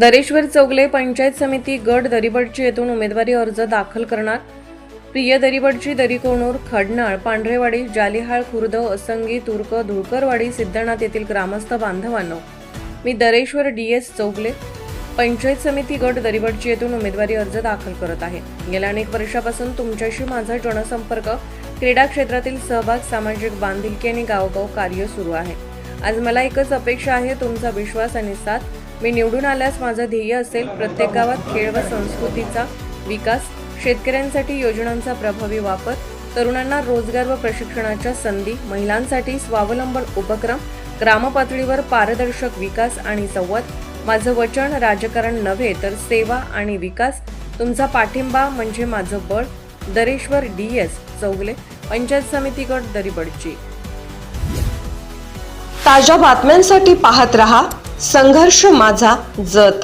दरेश्वर चौगले पंचायत समिती गट दरीबडची येथून उमेदवारी अर्ज दाखल करणार. प्रिय दरीबडची दरीकोणूर खडनाळ पांढरेवाडी जालिहाळ खुर्द असंगी तुर्क धुळकरवाडी सिद्धनाथ येथील ग्रामस्थ बांधवांनो मी दरेश्वर डी एस चौगले पंचायत समिती गट दरीबडची येथून उमेदवारी अर्ज दाखल करत आहे. गेल्या अनेक वर्षापासून तुमच्याशी माझा जनसंपर्क क्रीडा क्षेत्रातील सहभाग सामाजिक बांधिलकी आणि गावोगाव कार्य सुरू आहे. आज मला एकच अपेक्षा आहे तुमचा विश्वास आणि साथ मी निवडून आल्यास माझं ध्येय असेल प्रत्येक गावात खेळ व संस्कृतीचा विकास शेतकऱ्यांसाठी योजनांचा प्रभावी वापर तरुणांना रोजगार व प्रशिक्षणाच्या संधी महिलांसाठी स्वावलंबन उपक्रम ग्रामपातळीवर पारदर्शक विकास आणि संवाद माझं वचन राजकारण नव्हे तर सेवा आणि विकास तुमचा पाठिंबा म्हणजे माझं बळ दरेश्वर डी एस चौगले पंचायत समिती गट दरीबडची. ताज्या बातम्यांसाठी पाहत रहा संघर्ष माझा जत.